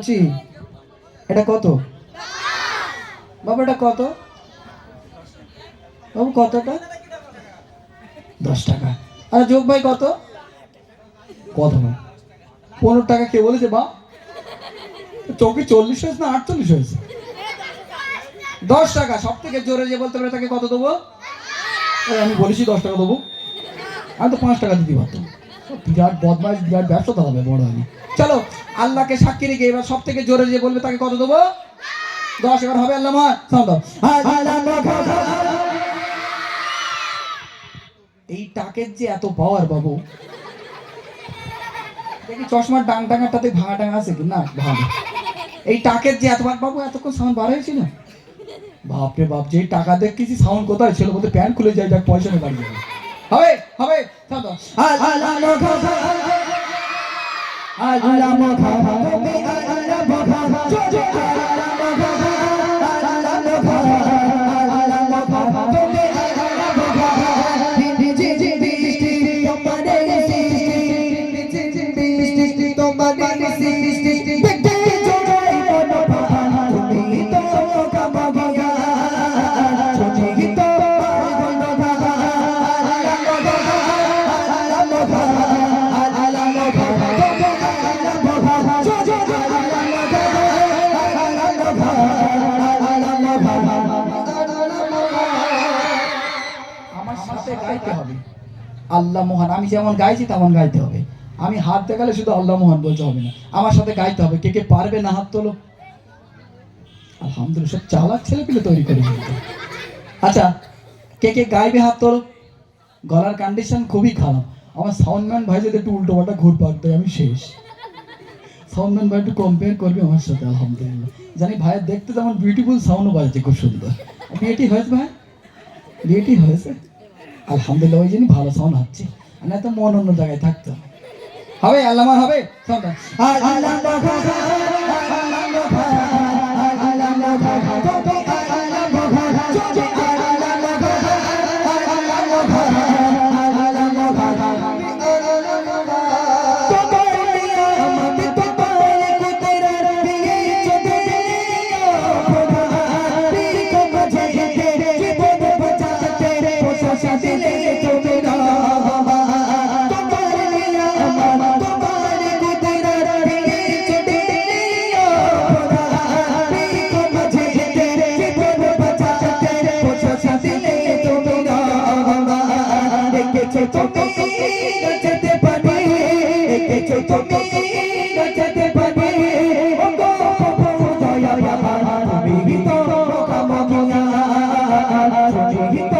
হাসি এটা কত? বাবা, এটা কত? বাবু, কতটা? দশ টাকা। আর, যোগ ভাই, কত? কত না? পনেরো টাকা কে বলেছে বা চৌকি চল্লিশ হয়েছে না আটচল্লিশ হয়েছে? দশ টাকা সব থেকে জোরে যে বলতে পারে তাকে কত দেবো? আমি বলেছি দশ টাকা দেবো। আমি তো পাঁচ টাকা দিতে পারতাম। বিরাট বদমাস বিরাট ব্যবসা তো হবে, বড় আমি। চলো, আল্লাহকে সাক্ষী রেখে এবার সব থেকে জোরে যে বলবে তাকে কত দেবো? দশ, এবার হবে আল্লাহ এই টাকের যে এত পাওয়ার বাবু। দেখি চশমার ডাং ডাঙাটাতে ভাঙা ডাঙা আছে কি? না ভাঙা এই টাকের যে এতবার বাবু, এতক্ষণ সাউন্ড বার হয়েছিল? বাপরে বাপ যে টাকা দেখতেছি সাউন্ড কোথায়? ছিল বলতে প্যান্ট খুলে যায়, যাক, পয়সা যাবে। হবে হবে। আল্লাহ মখা তুমি আল্লাহ মখা গাইতে হবে। আল্লাহ মহান, আমি যেমন গাইছি তেমন গাইতে হবে। আমি হাত দেখালে শুধু আল্লাহ মোহন বলতে হবে না। আমার সাথে গাইতে হবে। কে কে পারবে না হাত তোলো? আলহামদুলিল্লাহ, সব চালাক ছেলে পেলে তৈরি করে আচ্ছা কে কে গাইবে হাত তোলো? গলার কন্ডিশন খুবই খারাপ। আমার সাউন্ডম্যান ভাই যদি একটু উল্টো পাল্টা ঘুর পাক দেয়, আমি শেষ। সাউন্ডম্যান ভাই একটু কম্পেয়ার করবে আমার সাথে, আলহামদুলিল্লাহ। জানি ভাইয়ের দেখতে তেমন বিউটিফুল সাউন্ডও বাজাচ্ছে, খুব সুন্দর। বিয়েটি হয়েছে ভাই? বিয়েটি হয়েছে? আলহামদুলিল্লাহ ওই জন্য ভালো সাউন্ড হচ্ছে। না তো মন অন্য জায়গায় থাকতো হবে। আল্লাহ হবে? sound তুমি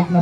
হোক না